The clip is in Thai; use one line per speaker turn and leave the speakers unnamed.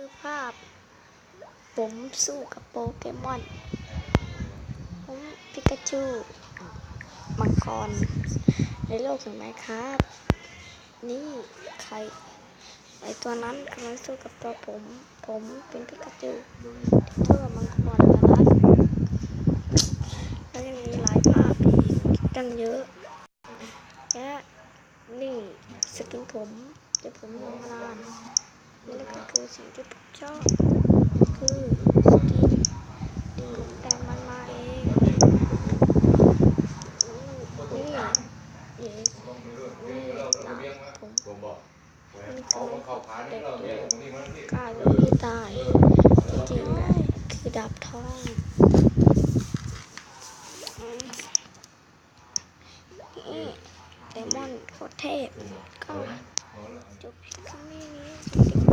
คือภาพ ผมสู้กับโปเกมอน ผมปิกาจู มังกร ในโลกแห่งไมครับ นี่ใครไอตัวนั้นกำลังสู้กับตัวผม ผมเป็นปิกาจูตัวมังกรนะครับแล้วยังมีหลายภาพอีกตั้งเยอะและนี่สกินผมเดี๋ยวผมลงลาละก็คือ สิ่งที่ผมชอบ คือสกินดึงแต่มันมาเองนี่เดี๋ยวนี่นะผม
เป็นค
น
เด็
ก
เดียกายเป็นที่ตายจริงๆนะ
คือดับท้องเดมอนโคตรเทพก็จบคลิปนี้